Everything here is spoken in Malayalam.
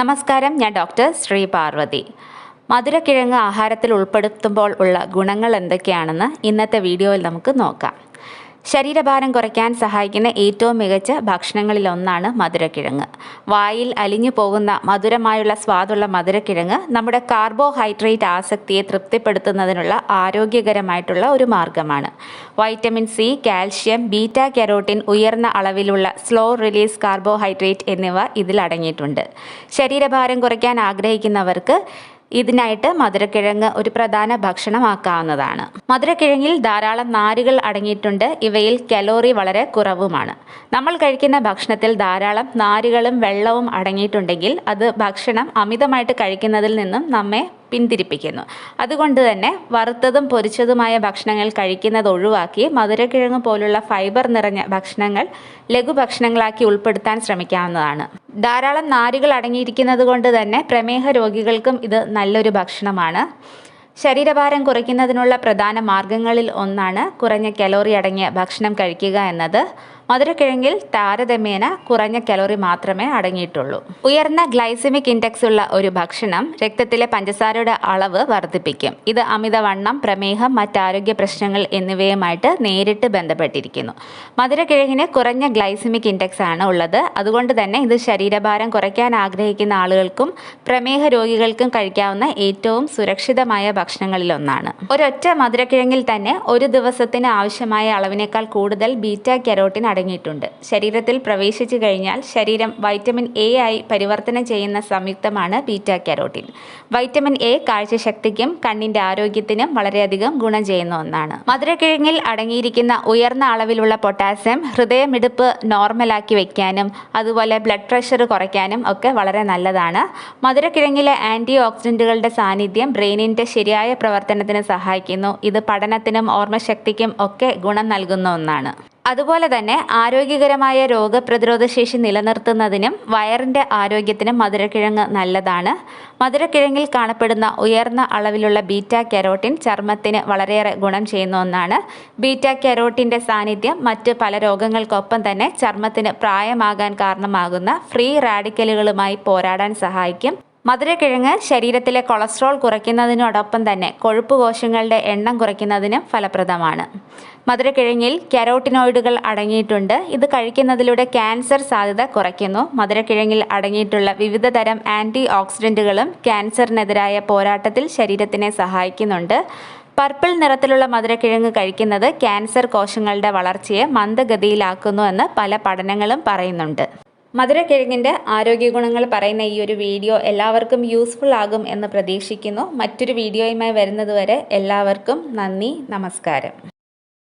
നമസ്കാരം ഞാൻ ഡോക്ടർ ശ്രീ പാർവതി. മധുരക്കിഴങ്ങ് ആഹാരത്തിൽ ഉൾപ്പെടുത്തുമ്പോൾ ഉള്ള ഗുണങ്ങൾ എന്തൊക്കെയാണെന്ന് ഇന്നത്തെ വീഡിയോയിൽ നമുക്ക് നോക്കാം. ശരീരഭാരം കുറയ്ക്കാൻ സഹായിക്കുന്ന ഏറ്റവും മികച്ച ഭക്ഷണങ്ങളിലൊന്നാണ് മധുരക്കിഴങ്ങ്. വായിൽ അലിഞ്ഞു പോകുന്ന മധുരമായുള്ള സ്വാദുള്ള മധുരക്കിഴങ്ങ് നമ്മുടെ കാർബോഹൈഡ്രേറ്റ് ആസക്തിയെ തൃപ്തിപ്പെടുത്തുന്നതിനുള്ള ആരോഗ്യകരമായിട്ടുള്ള ഒരു മാർഗമാണ്. Vitamin C calcium beta carotene ഉയർന്ന അളവിലുള്ള സ്ലോ റിലീസ് കാർബോഹൈഡ്രേറ്റ് എന്നിവ ഇതിൽ അടങ്ങിയിട്ടുണ്ട്. ശരീരഭാരം കുറയ്ക്കാൻ ആഗ്രഹിക്കുന്നവർക്ക് ഇതിനായിട്ട് മധുരക്കിഴങ്ങ് ഒരു പ്രധാന ഭക്ഷണമാക്കാവുന്നതാണ്. മധുരക്കിഴങ്ങിൽ ധാരാളം നാരുകൾ അടങ്ങിയിട്ടുണ്ട്. ഇവയിൽ കലോറി വളരെ കുറവുമാണ്. നമ്മൾ കഴിക്കുന്ന ഭക്ഷണത്തിൽ ധാരാളം നാരുകളും വെള്ളവും അടങ്ങിയിട്ടുണ്ടെങ്കിൽ അത് ഭക്ഷണം അമിതമായിട്ട് കഴിക്കുന്നതിൽ നിന്നും നമ്മെ പിന്തിരിപ്പിക്കുന്നു. അതുകൊണ്ട് തന്നെ വറുത്തതും പൊരിച്ചതുമായ ഭക്ഷണങ്ങൾ കഴിക്കുന്നത് ഒഴിവാക്കി മധുരക്കിഴങ്ങ് പോലുള്ള ഫൈബർ നിറഞ്ഞ ഭക്ഷണങ്ങൾ ലഘുഭക്ഷണങ്ങളാക്കി ഉൾപ്പെടുത്താൻ ശ്രമിക്കാവുന്നതാണ്. ധാരാളം നാരുകൾ അടങ്ങിയിരിക്കുന്നത് കൊണ്ട് തന്നെ പ്രമേഹ രോഗികൾക്കും ഇത് നല്ലൊരു ഭക്ഷണമാണ്. ശരീരഭാരം കുറയ്ക്കുന്നതിനുള്ള പ്രധാന മാർഗങ്ങളിൽ ഒന്നാണ് കുറഞ്ഞ കലോറി അടങ്ങിയ ഭക്ഷണം കഴിക്കുക എന്നത്. മധുരക്കിഴങ്ങിൽ താരതമ്യേന കുറഞ്ഞ കലോറി മാത്രമേ അടങ്ങിയിട്ടുള്ളൂ. ഉയർന്ന ഗ്ലൈസമിക് ഇൻഡെക്സ് ഉള്ള ഒരു ഭക്ഷണം രക്തത്തിലെ പഞ്ചസാരയുടെ അളവ് വർദ്ധിപ്പിക്കും. ഇത് അമിതവണ്ണം പ്രമേഹം മറ്റാരോഗ്യ പ്രശ്നങ്ങൾ എന്നിവയുമായിട്ട് നേരിട്ട് ബന്ധപ്പെട്ടിരിക്കുന്നു. മധുരക്കിഴങ്ങിന് കുറഞ്ഞ ഗ്ലൈസമിക് ഇൻഡെക്സ് ആണ് ഉള്ളത്. അതുകൊണ്ട് തന്നെ ഇത് ശരീരഭാരം കുറയ്ക്കാൻ ആഗ്രഹിക്കുന്ന ആളുകൾക്കും പ്രമേഹ രോഗികൾക്കും കഴിക്കാവുന്ന ഏറ്റവും സുരക്ഷിതമായ ഭക്ഷണങ്ങളിലൊന്നാണ് ഒരൊറ്റ മധുരക്കിഴങ്ങിൽ തന്നെ ഒരു ദിവസത്തിന് ആവശ്യമായ അളവിനേക്കാൾ കൂടുതൽ ബീറ്റ കെരോട്ടിൻ അടങ്ങിയിട്ടുണ്ട്. ശരീരത്തിൽ പ്രവേശിച്ചു കഴിഞ്ഞാൽ ശരീരം വൈറ്റമിൻ എ ആയി പരിവർത്തനം ചെയ്യുന്ന സംയുക്തമാണ് ബീറ്റ കാരോട്ടിൻ വൈറ്റമിൻ എ കാഴ്ചശക്തിക്കും കണ്ണിന്റെ ആരോഗ്യത്തിനും വളരെയധികം ഗുണം ചെയ്യുന്ന ഒന്നാണ്. മധുരക്കിഴങ്ങിൽ അടങ്ങിയിരിക്കുന്ന ഉയർന്ന അളവിലുള്ള പൊട്ടാസ്യം ഹൃദയമിടിപ്പ് നോർമലാക്കി വെക്കാനും അതുപോലെ ബ്ലഡ് പ്രഷർ കുറയ്ക്കാനും ഒക്കെ വളരെ നല്ലതാണ്. മധുരക്കിഴങ്ങിലെ ആന്റി ഓക്സിഡന്റുകളുടെ സാന്നിധ്യം ബ്രെയിനിന്റെ ശരിയായ പ്രവർത്തനത്തിന് സഹായിക്കുന്നു. ഇത് പഠനത്തിനും ഓർമ്മശക്തിക്കും ഒക്കെ ഗുണം നൽകുന്ന ഒന്നാണ്. അതുപോലെ തന്നെ ആരോഗ്യകരമായ രോഗപ്രതിരോധ ശേഷി നിലനിർത്തുന്നതിനും വയറിന്റെ ആരോഗ്യത്തിനും മധുരക്കിഴങ്ങ് നല്ലതാണ്. മധുരക്കിഴങ്ങിൽ കാണപ്പെടുന്ന ഉയർന്ന അളവിലുള്ള ബീറ്റ കരോട്ടിൻ ചർമ്മത്തിന് വളരെയേറെ ഗുണം ചെയ്യുന്ന ഒന്നാണ്. ബീറ്റ കെരോട്ടിന്റെ സാന്നിധ്യം മറ്റ് പല രോഗങ്ങൾക്കൊപ്പം തന്നെ ചർമ്മത്തിന് പ്രായമാകാൻ കാരണമാകുന്ന ഫ്രീ റാഡിക്കലുകളുമായി പോരാടാൻ സഹായിക്കും. മധുരക്കിഴങ്ങ് ശരീരത്തിലെ കൊളസ്ട്രോൾ കുറയ്ക്കുന്നതിനോടൊപ്പം തന്നെ കൊഴുപ്പ് കോശങ്ങളുടെ എണ്ണം കുറയ്ക്കുന്നതിനും ഫലപ്രദമാണ്. മധുരക്കിഴങ്ങിൽ കരോട്ടിനോയിഡുകൾ അടങ്ങിയിട്ടുണ്ട്. ഇത് കഴിക്കുന്നതിലൂടെ ക്യാൻസർ സാധ്യത കുറയ്ക്കുന്നു. മധുരക്കിഴങ്ങിൽ അടങ്ങിയിട്ടുള്ള വിവിധ തരം ആന്റി ഓക്സിഡന്റുകളും ക്യാൻസറിനെതിരായ പോരാട്ടത്തിൽ ശരീരത്തിനെ സഹായിക്കുന്നുണ്ട്. പർപ്പിൾ നിറത്തിലുള്ള മധുരക്കിഴങ്ങ് കഴിക്കുന്നത് ക്യാൻസർ കോശങ്ങളുടെ വളർച്ചയെ മന്ദഗതിയിലാക്കുന്നു എന്ന് പല പഠനങ്ങളും പറയുന്നുണ്ട്. മധുരക്കിഴങ്ങിന്റെ ആരോഗ്യ ഗുണങ്ങൾ പറയുന്ന ഈ ഒരു വീഡിയോ എല്ലാവർക്കും യൂസ്ഫുൾ ആകും എന്ന് പ്രതീക്ഷിക്കുന്നു. മറ്റൊരു വീഡിയോയുമായി വരുന്നതുവരെ എല്ലാവർക്കും നന്ദി നമസ്കാരം.